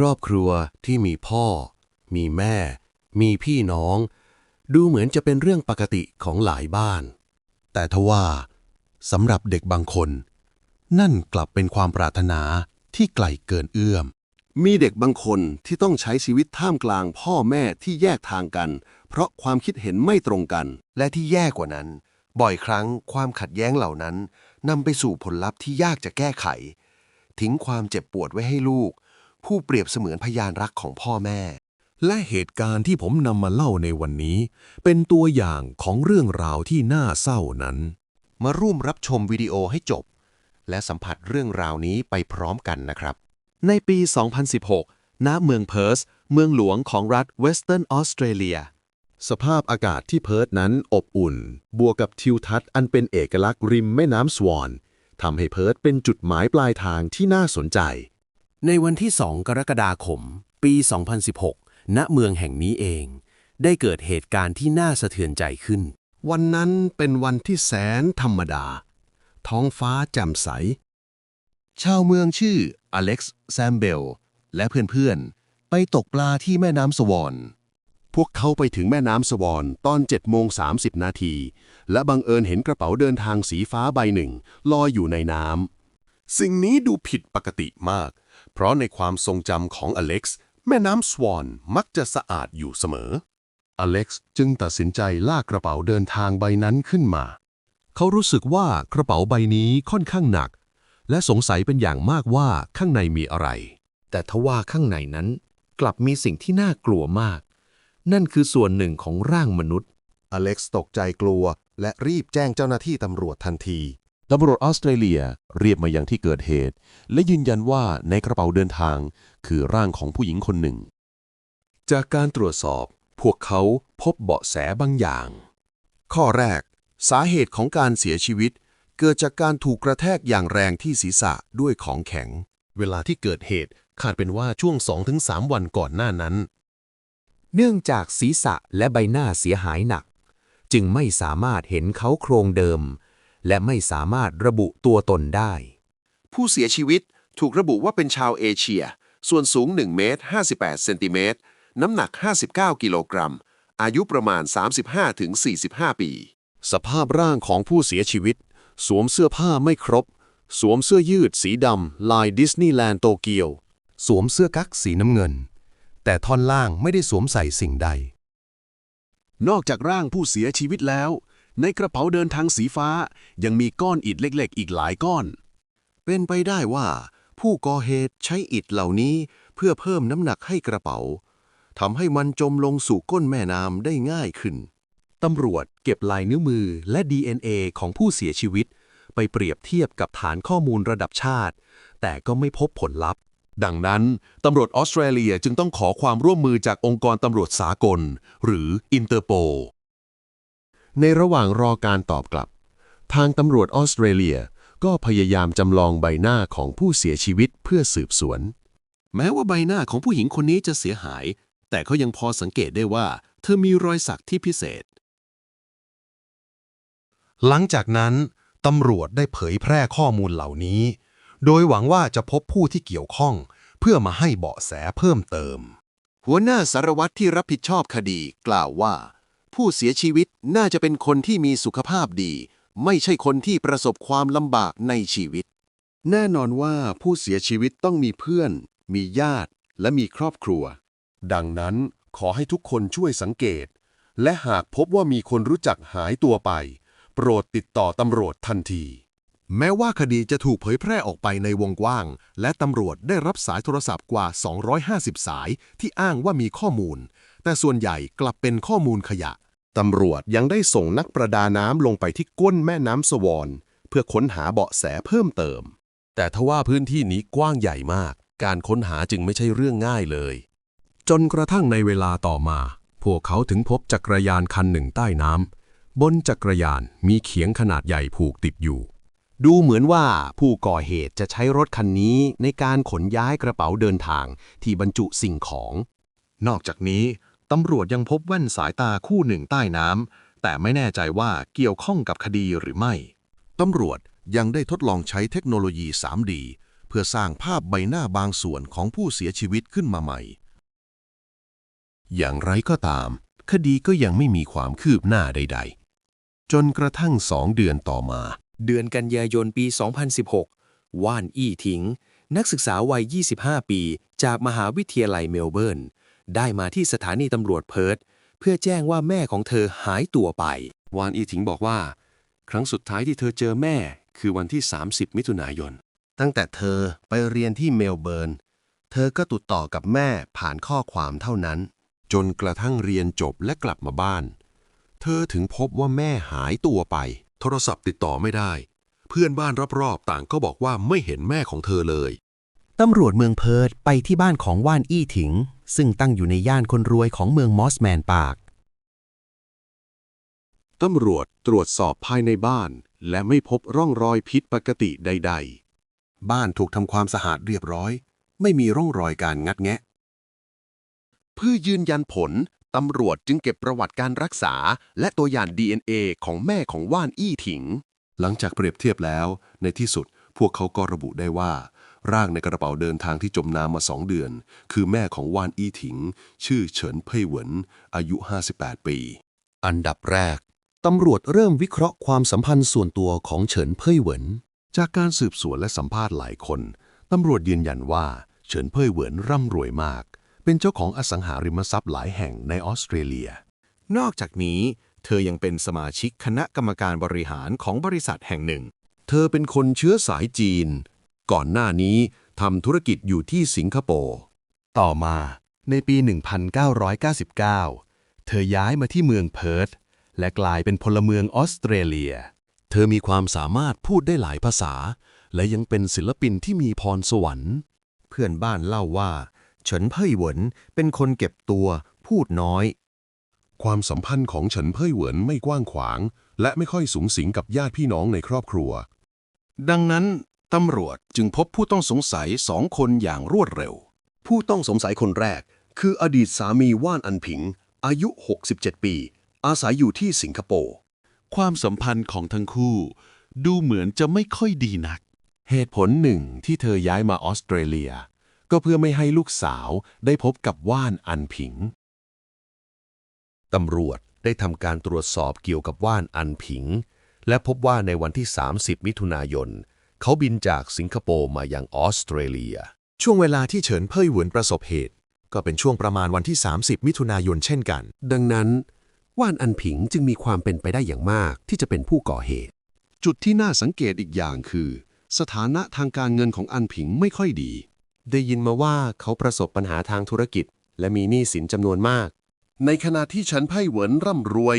ครอบครัวที่มีพ่อ มีแม่ มีพี่น้อง ดูเหมือนจะเป็นเรื่องปกติของหลายบ้าน แต่ทว่าสำหรับเด็กบางคน นั่นกลับเป็นความปรารถนาที่ไกลเกินเอื้อม มีเด็กบางคนที่ต้องใช้ชีวิตท่ามกลางพ่อแม่ที่แยกทางกัน เพราะความคิดเห็นไม่ตรงกัน และที่แย่กว่านั้น บ่อยครั้งความขัดแย้งเหล่านั้นนำไปสู่ผลลัพธ์ที่ยากจะแก้ไข ทิ้งความเจ็บปวดไว้ให้ลูก ผู้เปรียบเสมือนพยานรักของพ่อแม่ และเหตุการณ์ที่ผมนำมาเล่าในวันนี้ เป็นตัวอย่างของเรื่องราวที่น่าเศร้านั้น มาร่วมรับชมวิดีโอให้จบ และสัมผัสเรื่องราวนี้ไปพร้อมกันนะครับ ในปี 2016 ณ เมืองเพิร์สเมืองหลวงของรัฐเวสเทิร์นออสเตรเลียสภาพอากาศที่เพิร์ทนั้นอบอุ่น บวกกับทิวทัศน์อันเป็นเอกลักษณ์ริมแม่น้ำสวอนทำให้เพิร์ทเป็นจุดหมายปลายทางที่น่าสนใจ ในวันที่ 2 กรกฎาคม ปี 2016 ณ เมืองแห่งนี้เอง ได้เกิดเหตุการณ์ที่น่าสะเทือนใจขึ้น วันนั้นเป็นวันที่แสนธรรมดา ท้องฟ้าแจ่มใส ชาวเมืองชื่ออเล็กซ์แซมเบล และเพื่อนๆ ไปตกปลาที่แม่น้ำสวอนพวกเขาไปถึงแม่น้ำสวอนตอน7โมง30 นาที และบังเอิญเห็นกระเป๋าเดินทางสีฟ้าใบหนึ่ง ลอยอยู่ในน้ำสิ่งนี้ดูผิดปกติมาก เพราะในความทรงจำของอเล็กซ์แม่น้ำสวอนมักจะสะอาดอยู่เสมอ อเล็กซ์จึงตัดสินใจลากกระเป๋าเดินทางใบนั้นขึ้นมา เขารู้สึกว่ากระเป๋าใบนี้ค่อนข้างหนัก และสงสัยเป็นอย่างมากว่าข้างในมีอะไร แต่ทว่าข้างในนั้นกลับมีสิ่งที่น่ากลัวมาก นั่นคือส่วนหนึ่งของร่างมนุษย์ อเล็กซ์ตกใจกลัวและรีบแจ้งเจ้าหน้าที่ตำรวจทันที ตำรวจออสเตรเลียเรียบมายังที่เกิดเหตุ และยืนยันว่าในกระเป๋าเดินทาง คือร่างของผู้หญิงคนหนึ่ง จากการตรวจสอบ พวกเขาพบเบาะแสบางอย่าง ข้อแรก สาเหตุของการเสียชีวิต เกิดจากการถูกกระแทกอย่างแรงที่ศีรษะด้วยของแข็ง เวลาที่เกิดเหตุคาดเป็นว่าช่วง 2-3 วันก่อนหน้านั้น เนื่องจากศีรษะและใบหน้าเสียหายหนัก จึงไม่สามารถเห็นเขาโครงเดิม และไม่สามารถระบุตัวตนได้ ผู้เสียชีวิตถูกระบุว่าเป็นชาวเอเชีย ส่วนสูง 1 เมตร 58 เซนติเมตร น้ำหนัก 59 กิโลกรัม อายุประมาณ 35-45 ปี สภาพร่างของผู้เสียชีวิต สวมเสื้อผ้าไม่ครบ สวมเสื้อยืดสีดำลายดิสนีย์แลนด์โตเกียว สวมเสื้อกั๊กสีน้ำเงิน แต่ท่อนล่างไม่ได้สวมใส่สิ่งใด นอกจากร่างผู้เสียชีวิตแล้ว ในกระเป๋าเดินทางสีฟ้า ยังมีก้อนอิฐเล็กๆ อีกหลายก้อน เป็นไปได้ว่า ผู้ก่อเหตุใช้อิฐเหล่านี้เพื่อเพิ่มน้ำหนักให้กระเป๋าทำให้มันจมลงสู่ก้นแม่น้ำได้ง่ายขึ้น ตำรวจเก็บลายนิ้วมือและ DNA ของผู้เสียชีวิต ไปเปรียบเทียบกับฐานข้อมูลระดับชาติ แต่ก็ไม่พบผลลัพธ์ ดังนั้น ตำรวจออสเตรเลียจึงต้องขอความร่วมมือจากองค์กรตำรวจสากล หรืออินเตอร์โป ในระหว่างรอการตอบกลับ ทางตำรวจออสเตรเลียก็พยายามจำลองใบหน้าของผู้เสียชีวิตเพื่อสืบสวน แม้ว่าใบหน้าของผู้หญิงคนนี้จะเสียหาย แต่เขายังพอสังเกตได้ว่า เธอมีรอยสักที่พิเศษ หลังจากนั้นตำรวจได้เผยแพร่ข้อมูลเหล่านี้ โดยหวังว่าจะพบผู้ที่เกี่ยวข้อง เพื่อมาให้เบาะแสเพิ่มเติม หัวหน้าสารวัตรที่รับผิดชอบคดีกล่าวว่า ผู้เสียชีวิตน่าจะเป็นคนที่มีสุขภาพดี ไม่ใช่คนที่ประสบความลำบากในชีวิต แน่นอนว่าผู้เสียชีวิตต้องมีเพื่อน มีญาติ และมีครอบครัว ดังนั้นขอให้ทุกคนช่วยสังเกต และหากพบว่ามีคนรู้จักหายตัวไป โปรดติดต่อตำรวจทันที แม้ว่าคดีจะถูกเผยแพร่ออกไปในวงกว้าง และตำรวจได้รับสายโทรศัพท์กว่า 250 สายที่อ้างว่ามีข้อมูล แต่ส่วนใหญ่กลับเป็นข้อมูลขยะ ตำรวจยังได้ส่งนักประดาน้ำลงไปที่ก้นแม่น้ำสวอนเพื่อค้นหาเบาะแสเพิ่มเติม แต่ทว่าพื้นที่นี้กว้างใหญ่มาก การค้นหาจึงไม่ใช่เรื่องง่ายเลย จนกระทั่งในเวลาต่อมา พวกเขาถึงพบจักรยานคันหนึ่งใต้น้ำบนจักรยานมีเขียงขนาดใหญ่ผูกติดอยู่ ดูเหมือนว่าผู้ก่อเหตุจะใช้รถคันนี้ในการขนย้ายกระเป๋าเดินทางที่บรรจุสิ่งของ นอกจากนี้ ตำรวจยังพบแว่นสายตาคู่หนึ่งใต้น้ำแต่ไม่แน่ใจว่าเกี่ยวข้องกับคดีหรือไม่ ตำรวจยังได้ทดลองใช้เทคโนโลยี 3D เพื่อพื่อสร้างภาพใบหน้าบางส่วนของผู้เสียชีวิตขึ้นมาใหม่ อย่างไรก็ตาม คดีก็ยังไม่มีความคืบหน้าใด ๆ จนกระทั่งสองเดือนต่อมา เดือนกันยายนปี 2016 ว่านอี้ถิง นักศึกษาวัย 25 ปี จากมหาวิทยาลัยเมลเบิร์น ได้มาที่สถานีตำรวจเพิร์ธเพื่อแจ้งว่าแม่ของเธอหายตัวไป วานอีถิงบอกว่า ครั้งสุดท้ายที่เธอเจอแม่ คือวันที่ 30 มิถุนายน ตั้งแต่เธอไปเรียนที่เมลเบิร์น เธอก็ติดต่อกับแม่ผ่านข้อความเท่านั้น จนกระทั่งเรียนจบและกลับมาบ้าน เธอถึงพบว่าแม่หายตัวไป โทรศัพท์ติดต่อไม่ได้ เพื่อนบ้านรอบๆ ต่างก็บอกว่าไม่เห็นแม่ของเธอเลย ตำรวจเมืองเพิร์ธไปที่บ้านของว่านอี้ถิง ซึ่งตั้งอยู่ในย่านคนรวยของเมืองมอสแมนปาร์กตำรวจตรวจสอบภายในบ้าน และไม่พบร่องรอยผิดปกติใด ๆ บ้านถูกทำความสะอาดเรียบร้อย ไม่มีร่องรอยการงัดแงะ เพื่อยืนยันผล ตำรวจจึงเก็บประวัติการรักษา และตัวอย่าง DNA ของแม่ของว่านอี้ถิง หลังจากเปรียบเทียบแล้ว ในที่สุดพวกเขาก็ระบุได้ว่า ร่างในกระเป๋าเดินทางที่จมน้ำมาสองเดือน คือแม่ของว่านอี้ถิง ชื่อเฉินเพ่ยเหวิน อายุ 58 ปี อันดับแรก ตำรวจเริ่มวิเคราะห์ความสัมพันธ์ส่วนตัวของเฉินเพ่ยเหวิน จากการสืบสวนและสัมภาษณ์หลายคน ตำรวจยืนยันว่า เฉินเพ่ยเหวินร่ำรวยมาก เป็นเจ้าของอสังหาริมทรัพย์หลายแห่งในออสเตรเลีย นอกจากนี้ เธอยังเป็นสมาชิกคณะกรรมการบริหารของบริษัทแห่งหนึ่ง เธอเป็นคนเชื้อสายจีน ก่อนหน้านี้ทำธุรกิจอยู่ที่สิงคโปร์ ต่อมาในปี 1999 เธอย้ายมาที่เมืองเพิร์ธและกลายเป็นพลเมืองออสเตรเลีย เธอมีความสามารถพูดได้หลายภาษา และยังเป็นศิลปินที่มีพรสวรรค์ เพื่อนบ้านเล่าว่า เฉินเพ่ยเหวินเป็นคนเก็บตัวพูดน้อย ความสัมพันธ์ของเฉินเพ่ยเหวินไม่กว้างขวาง และไม่ค่อยสูงสิงกับญาติพี่น้องในครอบครัว ดังนั้น ตำรวจจึงพบผู้ต้องสงสัยสองคนอย่างรวดเร็ว ผู้ต้องสงสัยคนแรก คืออดีตสามีว่านอันผิง อายุ 67 ปี อาศัยอยู่ที่สิงคโปร์ ความสัมพันธ์ของทั้งคู่ ดูเหมือนจะไม่ค่อยดีนัก เหตุผลหนึ่งที่เธอย้ายมาออสเตรเลีย ก็เพื่อไม่ให้ลูกสาวได้พบกับว่านอันผิง ตำรวจได้ทำการตรวจสอบเกี่ยวกับว่านอันผิง และพบว่าในวันที่ 30 มิถุนายน เขาบินจากสิงคโปร์มายังออสเตรเลีย ช่วงเวลาที่เฉินเพ่ยเหวินประสบเหตุ ก็เป็นช่วงประมาณวันที่ 30 มิถุนายนเช่นกัน ดังนั้น ว่านอันผิงจึงมีความเป็นไปได้อย่างมากที่จะเป็นผู้ก่อเหตุ จุดที่น่าสังเกตอีกอย่างคือ สถานะทางการเงินของอันผิงไม่ค่อยดี ได้ยินมาว่าเขาประสบปัญหาทางธุรกิจ และมีหนี้สินจำนวนมาก ในขณะที่ฉันไพ่เหวินร่ำรวย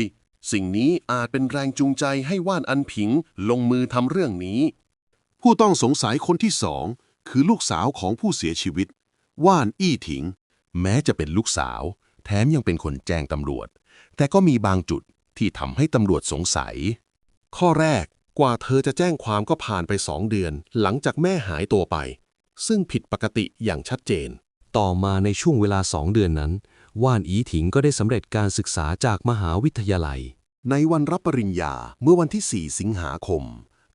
สิ่งนี้อาจเป็นแรงจูงใจให้ว่านอันผิงลงมือทำเรื่องนี้ ผู้ต้องสงสัยคนที่สองคือลูกสาวของผู้เสียชีวิต ว่านอี้ถิง แม้จะเป็นลูกสาว แถมยังเป็นคนแจ้งตำรวจ แต่ก็มีบางจุดที่ทำให้ตำรวจสงสัย ข้อแรกกว่าเธอจะแจ้งความก็ผ่านไปสองเดือน หลังจากแม่หายตัวไป ซึ่งผิดปกติอย่างชัดเจน ต่อมาในช่วงเวลาสองเดือนนั้น ว่านอีถิงก็ได้สำเร็จการศึกษาจากมหาวิทยาลัย ในวันรับปริญญาเมื่อวันที่ 4 สิงหาคม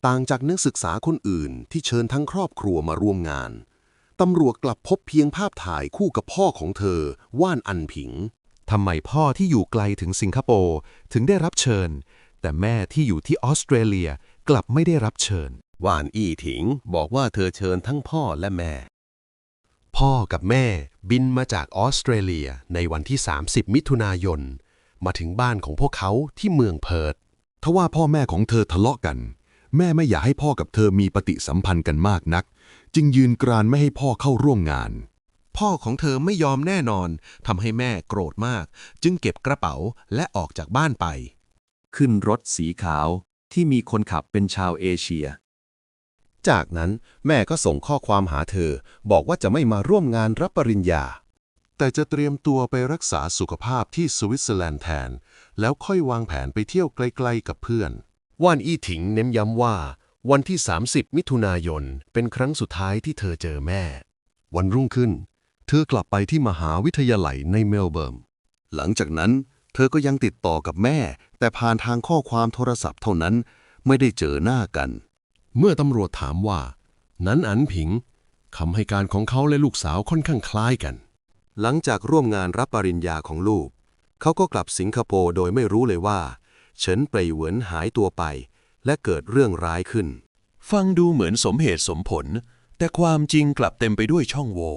ต่างจากนักศึกษาคนอื่นที่เชิญทั้งครอบครัวมาร่วมงาน ตำรวจกลับพบเพียงภาพถ่ายคู่กับพ่อของเธอ ว่านอันผิง ทำไมพ่อที่อยู่ไกลถึงสิงคโปร์ถึงได้รับเชิญ แต่แม่ที่อยู่ที่ออสเตรเลียกลับไม่ได้รับเชิญ ว่านอี้ถิงบอกว่าเธอเชิญทั้งพ่อและแม่ พ่อกับแม่บินมาจากออสเตรเลียในวันที่ 30 มิถุนายน มาถึงบ้านของพวกเขาที่เมืองเพิร์ธทว่าพ่อแม่ของเธอทะเลาะกัน แม่ไม่อยากให้พ่อกับเธอมีปฏิสัมพันธ์กันมากนัก จึงยืนกรานไม่ให้พ่อเข้าร่วมงาน พ่อของเธอไม่ยอมแน่นอนทำให้แม่โกรธมาก จึงเก็บกระเป๋าและออกจากบ้านไป ขึ้นรถสีขาวที่มีคนขับเป็นชาวเอเชีย จากนั้นแม่ก็ส่งข้อความหาเธอ บอกว่าจะไม่มาร่วมงานรับปริญญา แต่จะเตรียมตัวไปรักษาสุขภาพที่สวิตเซอร์แลนด์แทน แล้วค่อยวางแผนไปเที่ยวไกลๆกับเพื่อน ว่านอี้ถิงเน้นย้ำว่า วันที่ 30 มิถุนายน เป็นครั้งสุดท้ายที่เธอเจอแม่ วันรุ่งขึ้น เธอกลับไปที่มหาวิทยาลัยในเมลเบิร์นหลังจากนั้น เธอก็ยังติดต่อกับแม่ แต่ผ่านทางข้อความโทรศัพท์เท่านั้นไม่ได้เจอหน้ากัน เมื่อตำรวจถามว่า นั้นอันผิงคำให้การของเขาและลูกสาวค่อนข้างคล้ายกัน หลังจากร่วมงานรับปริญญาของลูก เขาก็กลับสิงคโปร์โดยไม่รู้เลยว่า เฉินเปยเหวินหายตัวไป และเกิดเรื่องร้ายขึ้น ฟังดูเหมือนสมเหตุสมผล แต่ความจริงกลับเต็มไปด้วยช่องโหว่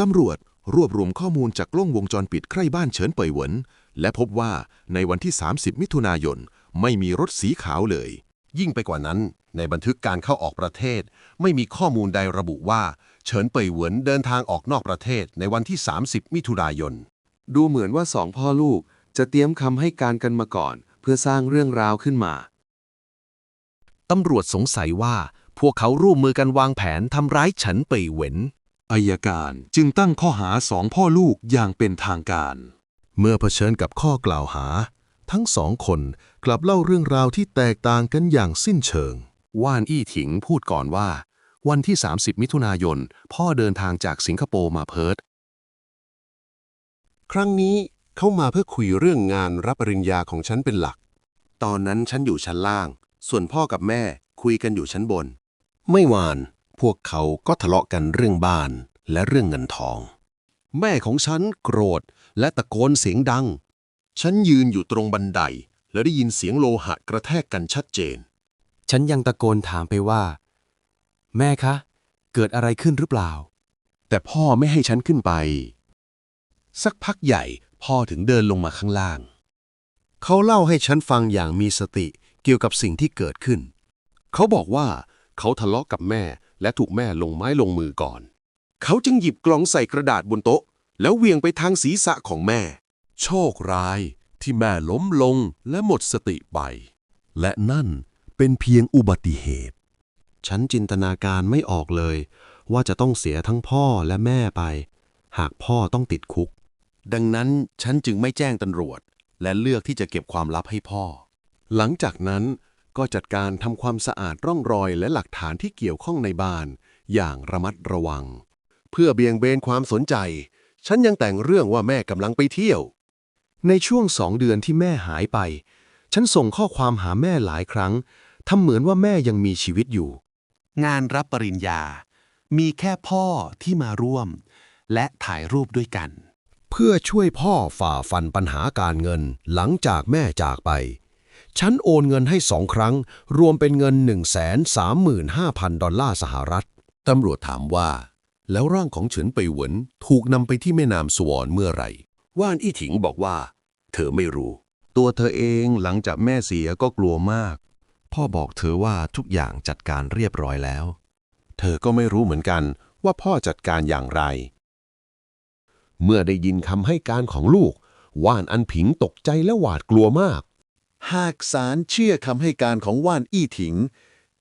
ตำรวจรวบรวมข้อมูลจากกล้องวงจรปิดใกล้บ้านเฉินเป่ยเหวินและพบว่าในวันที่ 30 มิถุนายน ไม่มีรถสีขาวเลย ยิ่งไปกว่านั้น ในบันทึกการเข้าออกประเทศ ไม่มีข้อมูลใดระบุว่า เฉินเป่ยเหวินเดินทางออกนอกประเทศในวันที่ 30 มิถุนายน ดูเหมือนว่าสองพ่อลูกจะเตรียมคำให้การกันมาก่อน เพื่อสร้างเรื่องราวขึ้นมา ตำรวจสงสัยว่า พวกเขาร่วมมือกันวางแผนทำร้ายฉันเป่ยเหวินอายการจึงตั้งข้อหาสองพ่อลูกอย่างเป็นทางการ เมื่อเผชิญกับข้อกล่าวหา ทั้งสองคนกลับเล่าเรื่องราวที่แตกต่างกันอย่างสิ้นเชิง ว่านอี้ถิงพูดก่อนว่า วันที่ 30 มิถุนายน พ่อเดินทางจากสิงคโปร์มาเพิร์ธครั้งนี้ เขามาเพื่อคุยเรื่องงานรับปริญญาของฉันเป็นหลัก ตอนนั้นฉันอยู่ชั้นล่าง ส่วนพ่อกับแม่คุยกันอยู่ชั้นบน ไม่วาน พวกเขาก็ทะเลาะกันเรื่องบ้านและเรื่องเงินทอง แม่ของฉันโกรธและตะโกนเสียงดัง ฉันยืนอยู่ตรงบันได และได้ยินเสียงโลหะกระแทกกันชัดเจน ฉันยังตะโกนถามไปว่า แม่คะ เกิดอะไรขึ้นหรือเปล่า แต่พ่อไม่ให้ฉันขึ้นไป สักพักใหญ่ พ่อถึงเดินลงมาข้างล่าง เขาเล่าให้ฉันฟังอย่างมีสติเกี่ยวกับสิ่งที่เกิดขึ้น เขาบอกว่าเขาทะเลาะกับแม่และถูกแม่ลงไม้ลงมือก่อน เขาจึงหยิบกล่องใส่กระดาษบนโต๊ะ แล้วเหวี่ยงไปทางศีรษะของแม่ โชคร้ายที่แม่ล้มลงและหมดสติไป และนั่นเป็นเพียงอุบัติเหตุ ฉันจินตนาการไม่ออกเลย ว่าจะต้องเสียทั้งพ่อและแม่ไป หากพ่อต้องติดคุก ดังนั้นฉันจึงไม่แจ้งตำรวจ และเลือกที่จะเก็บความลับให้พ่อ หลังจากนั้นก็จัดการทำความสะอาดร่องรอยและหลักฐานที่เกี่ยวข้องในบ้าน อย่างระมัดระวัง เพื่อเบี่ยงเบนความสนใจ ฉันยังแต่งเรื่องว่าแม่กำลังไปเที่ยว ในช่วงสองเดือนที่แม่หายไป ฉันส่งข้อความหาแม่หลายครั้งทำเหมือนว่าแม่ยังมีชีวิตอยู่ งานรับปริญญา มีแค่พ่อที่มาร่วม และถ่ายรูปด้วยกัน เพื่อช่วยพ่อฝ่าฟันปัญหาการเงินหลังจากแม่จากไป ฉันโอนเงินให้สองครั้ง รวมเป็นเงิน 135,000 ดอลลาร์สหรัฐ ตำรวจถามว่า แล้วร่างของเฉินไปเหวินถูกนำไปที่แม่น้ำสวอนเมื่อไหร่ ว่านอี้ถิงบอกว่า เธอไม่รู้ ตัวเธอเองหลังจากแม่เสียก็กลัวมาก พ่อบอกเธอว่าทุกอย่างจัดการเรียบร้อยแล้ว เธอก็ไม่รู้เหมือนกันว่าพ่อจัดการอย่างไร เมื่อได้ยินคำให้การของลูก ว่านอันผิงตกใจและหวาดกลัวมาก หากศาลเชื่อคำให้การของว่านอี้ถิง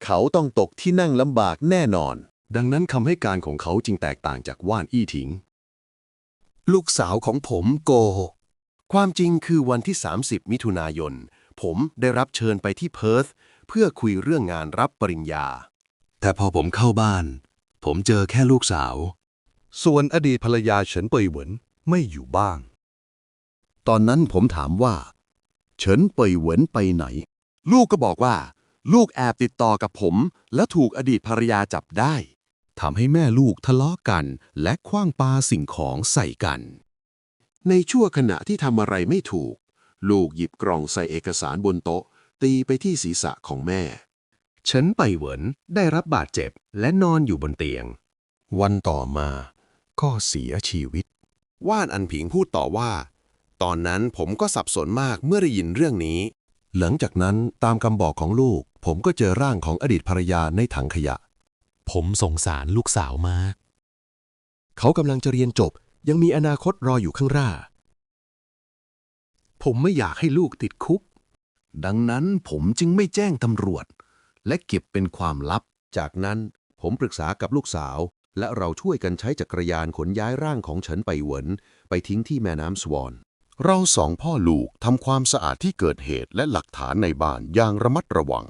เขาต้องตกที่นั่งลำบากแน่นอน ดังนั้นคำให้การของเขาจึงแตกต่างจากว่านอี้ถิง ลูกสาวของผมโกหกความจริงคือวันที่ 30 มิถุนายน ผมได้รับเชิญไปที่เพิร์ธเพื่อคุยเรื่องงานรับปริญญา แต่พอผมเข้าบ้าน ผมเจอแค่ลูกสาว ส่วนอดีตภรรยาเฉินเปยเหวินไม่อยู่บ้าง ตอนนั้นผมถามว่า เฉินเป่ยเหวินไปไหน ลูกก็บอกว่า ลูกแอบติดต่อกับผม แล้วถูกอดีตภรรยาจับได้ทำให้แม่ลูกทะเลาะกัน และคว้างปาสิ่งของใส่กัน ในชั่วขณะที่ทำอะไรไม่ถูก ลูกหยิบกล่องใส่เอกสารบนโต๊ะ ตีไปที่ศีรษะของแม่เฉินไปเหวินได้รับบาดเจ็บและนอนอยู่บนเตียง วันต่อมา ก็เสียชีวิต ว่านอันผิงพูดต่อว่า ตอนนั้นผมก็สับสนมากเมื่อได้ยินเรื่องนี้ หลังจากนั้นตามคำบอกของลูก ผมก็เจอร่างของอดีตภรรยาในถังขยะ ผมสงสารลูกสาวมาก เขากำลังจะเรียนจบ ยังมีอนาคตรออยู่ข้างหน้า ผมไม่อยากให้ลูกติดคุก ดังนั้นผมจึงไม่แจ้งตำรวจ และเก็บเป็นความลับ จากนั้นผมปรึกษากับลูกสาว และเราช่วยกันใช้จักรยานขนย้ายร่างของเฉินไปเหวิน ไปทิ้งที่แม่น้ำสวอน เราสองพ่อลูกทำความสะอาดที่เกิดเหตุและหลักฐานในบ้านอย่างระมัดระวัง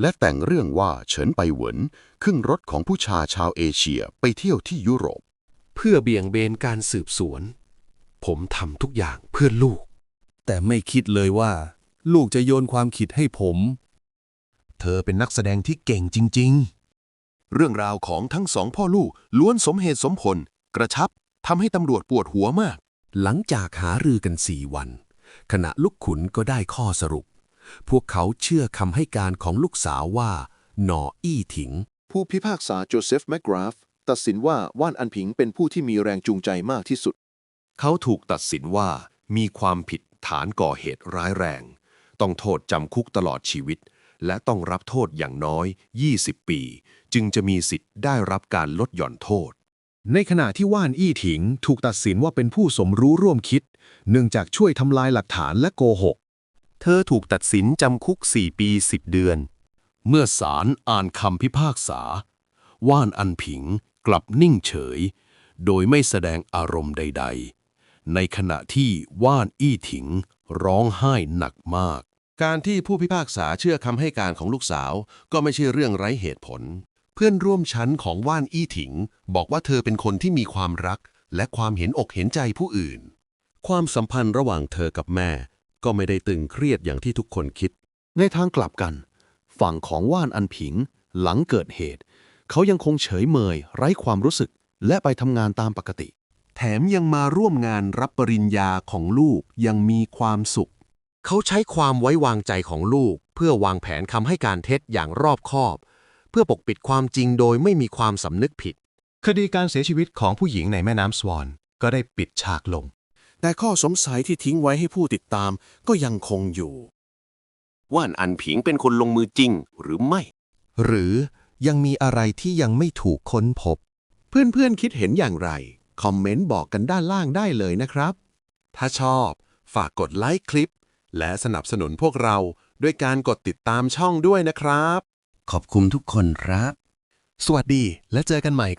และแต่งเรื่องว่าเฉินไปเหวินขึ้นรถของผู้ชายชาวเอเชียไปเที่ยวที่ยุโรป เพื่อเบี่ยงเบนการสืบสวน ผมทำทุกอย่างเพื่อลูก แต่ไม่คิดเลยว่า ลูกจะโยนความคิดให้ผม เธอเป็นนักแสดงที่เก่งจริง เรื่องราวของทั้งสองพ่อลูกล้วนสมเหตุสมผล กระชับทำให้ตำรวจปวดหัวมาก หลังจากหารือกันสี่วัน ขณะลูกขุนก็ได้ข้อสรุป พวกเขาเชื่อคำให้การของลูกสาวว่าหนออี้ถิง ผู้พิพากษาโจเซฟแมกกราฟ ตัดสินว่าว่านอันผิงเป็นผู้ที่มีแรงจูงใจมากที่สุด เขาถูกตัดสินว่ามีความผิดฐานก่อเหตุร้ายแรง ต้องโทษจำคุกตลอดชีวิต และต้องรับโทษอย่างน้อย 20 ปี จึงจะมีสิทธิ์ได้รับการลดหย่อนโทษ ในขณะที่ว่านอี้ถิงถูกตัดสินว่าเป็นผู้สมรู้ร่วมคิด เนื่องจากช่วยทำลายหลักฐานและโกหก เธอถูกตัดสินจำคุก 4 ปี 10 เดือน เมื่อศาลอ่านคำพิพากษา ว่านอันผิงกลับนิ่งเฉย โดยไม่แสดงอารมณ์ใด ๆ ในขณะที่ว่านอี้ถิงร้องไห้หนักมาก การที่ผู้พิพากษาเชื่อคำให้การของลูกสาว ก็ไม่ใช่เรื่องไร้เหตุผล เพื่อนร่วมชั้นของว่านอี้ถิง บอกว่าเธอเป็นคนที่มีความรัก และความเห็นอกเห็นใจผู้อื่น ความสัมพันธ์ระหว่างเธอกับแม่ ก็ไม่ได้ตึงเครียดอย่างที่ทุกคนคิด ในทางกลับกัน ฝั่งของว่านอันผิง หลังเกิดเหตุ เขายังคงเฉยเมย ไร้ความรู้สึก และไปทำงานตามปกติ แถมยังมาร่วมงานรับปริญญาของลูกอยังมีความสุข เขาใช้ความไว้วางใจของลูก เพื่อวางแผนคำให้การเท็จอย่างรอบคอบ เพื่อปกปิดความจริงโดยไม่มีความสำนึกผิด คดีการเสียชีวิตของผู้หญิงในแม่น้ำสวอนก็ได้ปิดฉากลง แต่ข้อสงสัยที่ทิ้งไว้ให้ผู้ติดตามก็ยังคงอยู่ ว่านอันผิงเป็นคนลงมือจริงหรือไม่ หรือยังมีอะไรที่ยังไม่ถูกค้นพบ เพื่อนๆ คิดเห็นอย่างไร คอมเมนต์บอกกันด้านล่างได้เลยนะครับ ถ้าชอบ ฝากกดไลค์คลิป และสนับสนุนพวกเราด้วยการกดติดตามช่องด้วยนะครับ ขอบคุณทุกคนครับ สวัสดีและเจอกันใหม่